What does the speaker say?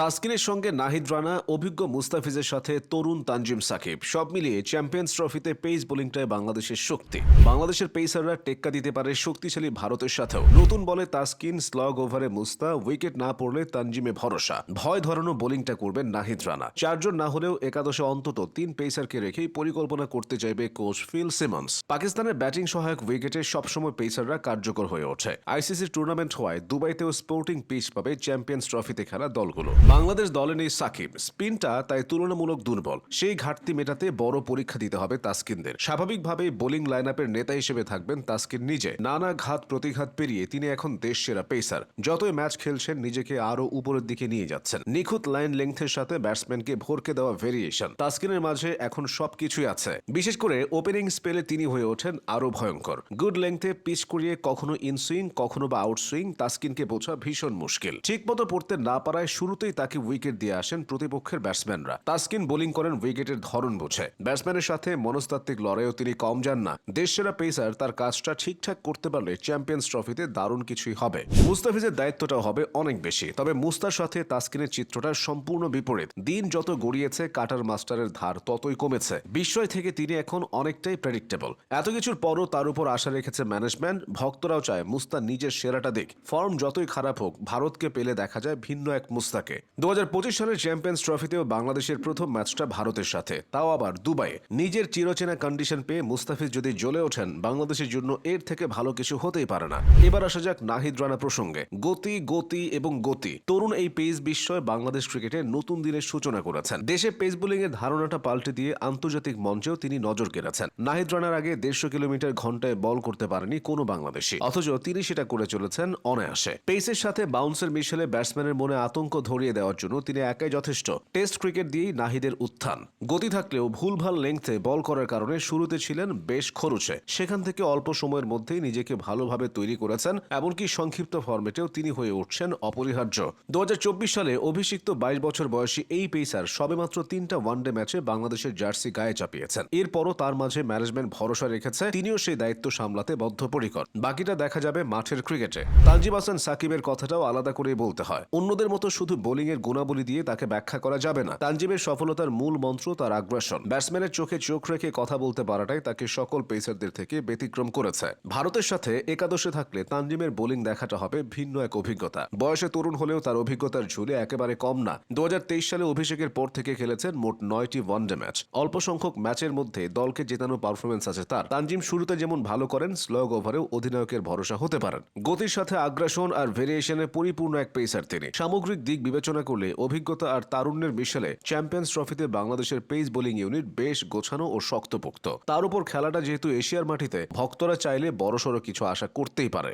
তাসকিনের সঙ্গে নাহিদ রানা, অভিজ্ঞ মুস্তাফিজের সাথে তরুণ তানজিম সাকিব। সব মিলিয়ে চ্যাম্পিয়ন্স ট্রফিতে পেস বোলিংটায় বাংলাদেশের শক্তি। বাংলাদেশের পেসাররা টেক্কা দিতে পারে শক্তিশালী ভারতের সাথেও। নতুন বলে তাসকিন স্লগ ওভারে মুস্তা, উইকেট না পড়লে তানজিমে ভরসা। ভয় ধরানো বোলিংটা করবেন নাহিদ রানা। চারজন না হলেও একাদশে অন্তত তিন পেসারকে রেখেই পরিকল্পনা করতে চাইবে কোচ ফিল সিমন্স। পাকিস্তানের ব্যাটিং সহায়ক উইকেটে সবসময় পেসাররা কার্যকর হয়ে ওঠে। আইসিসি টুর্নামেন্ট হওয়ায় দুবাইতেও স্পোর্টিং পিচ পাবে চ্যাম্পিয়ন্স ট্রফিতে খেলা দলগুলো। বাংলাদেশ দলে নেই সাকিব। স্পিনটা তাই তুলনামূলক দুর্বল। সেই ঘাটতি মেটাতে বড় পরীক্ষা দিতে হবে তাসকিনদের। স্বাভাবিকভাবেই বোলিং লাইন নেতা হিসেবে থাকবেন তাস্কিন নিজে। নানা ঘাত প্রতিঘাত পেরিয়ে তিনি এখন দেশ সেরা পেসার। যতই ম্যাচ খেলছেন, নিজেকে আরও উপরের দিকে নিয়ে যাচ্ছেন। নিখুঁত লাইন লেংথের সাথে ব্যাটসম্যানকে ভরকে দেওয়া ভেরিয়েশন। তাসকিনের মাঝে এখন সবকিছুই আছে। বিশেষ করে ওপেনিং স্পেলে তিনি হয়ে ওঠেন আরও ভয়ঙ্কর। গুড লেংথে পিচ করিয়ে কখনো ইনসুইং কখনো বা আউটসুইং তাসকিনকে বোঝা ভীষণ মুশকিল। ঠিকমতো পড়তে না পারায় শুরুতেই তাকে উইকেট দিয়ে আসেন প্রতিপক্ষের ব্যাটসম্যানরা। তাসকিন বোলিং করেন উইকেটের ধরন বুঝে। ব্যাটসম্যানের সাথে মনস্তাত্ত্বিক লড়াইও তিনি কম যান না। দেশসেরা পেসার তার কাজটা ঠিকঠাক করতে পারলে চ্যাম্পিয়ন্স ট্রফিতে দারুণ কিছুই হবে। মুস্তাফিজের দায়িত্বটাও হবে অনেক বেশি। তবে মুস্তার সাথে তাসকিনের চিত্রটা সম্পূর্ণ বিপরীত। দিন যত গড়িয়েছে, কাটার মাস্টারের ধার ততই কমেছে। বিস্ময় থেকে তিনি এখন অনেকটাই প্রেডিক্টেবল এত কিছুর পরও তার উপর আশা রেখেছে ম্যানেজমেন্ট ভক্তরাও চায় মুস্তা নিজের সেরাটা দিক। ফর্ম যতই খারাপ হোক, ভারতকে পেলে দেখা যায় ভিন্ন এক মুস্তাকে। দু হাজার পঁচিশ সালের চ্যাম্পিয়ন্স ট্রফিতেও বাংলাদেশের প্রথম ম্যাচটা ভারতের সাথে। তাও আবার দুবাইয়ে। নিজের চিরচেনা কন্ডিশন পেয়ে মুস্তাফিজ যদি জ্বলে ওঠেন, বাংলাদেশের জন্য এর থেকে ভালো কিছু হতেই পারে না। এবার আসা যাক নাহিদ রানা প্রসঙ্গে। গতি গতি এবং গতি। তরুণ এই পেস বিস্ময় বাংলাদেশ ক্রিকেটে নতুন দিনের সূচনা করেছেন। দেশে পেস বোলিং এর ধারণাটা পাল্টে দিয়ে আন্তর্জাতিক মঞ্চেও তিনি নজর কেড়েছেন। নাহিদ রানার আগে দেড়শো কিলোমিটার ঘন্টায় বল করতে পারেনি কোনো বাংলাদেশি। অথচ তিনি সেটা করে চলেছেন অনায়াসে। পেসের সাথে বাউন্সের মিশেলে ব্যাটসম্যানের মনে আতঙ্ক ধরিয়ে দেওয়ার জন্য তিনি একাই যথেষ্ট। টেস্ট ক্রিকেট দিয়েই নাহিদের উত্থান। গতি থাকলেও ভুলভাল লেংথে বল করার কারণে শুরুতে ছিলেন বেশ খরুচে। সেখান থেকে অল্প সময়ের মধ্যেই নিজেকে ভালোভাবে তৈরি করেছেন, এমনকি সংক্ষিপ্ত ফরম্যাটেও তিনি হয়ে উঠছেন অপরিহার্য। দু হাজার চব্বিশ সালে অভিষিক্ত বাইশ বছর বয়সী এই পেসার সবেমাত্র তিনটা ওয়ানডে ম্যাচে বাংলাদেশের জার্সি গায়ে চাপিয়েছেন। এরপরও তার মাঝে ম্যানেজমেন্ট ভরসা রেখেছে, তিনিও সেই দায়িত্ব সামলাতে বদ্ধপরিকর। বাকিটা দেখা যাবে মাঠের ক্রিকেটে। তানজিম হাসান সাকিবের কথাটাও আলাদা করেই বলতে হয়। অন্যদের মতো শুধু বোলিং এর গুণাবলী দিয়ে তাকে ব্যাখ্যা করা যাবে না। তানজিমের সফলতার মূল মন্ত্র তার আগ্রাসন। ব্যাটসম্যানের চোখে চোখ রেখে কথা বলতে পারাটাই তাকে সকল পেসারদের থেকে ব্যতিক্রম করেছে। ভারতের সাথে একাদশে থাকলে তানজিমের বোলিং দেখাটা হবে ভিন্ন এক অভিজ্ঞতা। বয়সে তরুণ হলেও তার অভিজ্ঞতার ঝুলে একেবারে কম না। দু সালে অভিষেকের পর থেকে খেলেছেন মোট নয়টি ওয়ানডে ম্যাচ। অল্প সংখ্যক ম্যাচের মধ্যে দলকে জেতানো পারফরমেন্স আছে তার। তানজিম শুরুতে যেমন ভালো করেন, স্লগ ওভারেও অধিনায়কের ভরসা হতে পারেন। গতির সাথে আগ্রাসন আর ভেরিয়েশনে পরিপূর্ণ এক পেসার তিনি। সামগ্রিক দিক বিবেচনা করলে অভিজ্ঞতা আর তারুণ্যের মিশেলে চ্যাম্পিয়ন্স ট্রফিতে বাংলাদেশের পেস বোলিং ইউনিট বেশ গোছানো ও শক্তপোক্ত। তার উপর খেলাটা যেহেতু এশিয়ার মাটিতে, ভক্তরা চাইলে বড়সড় কিছু আশা করতেই পারে।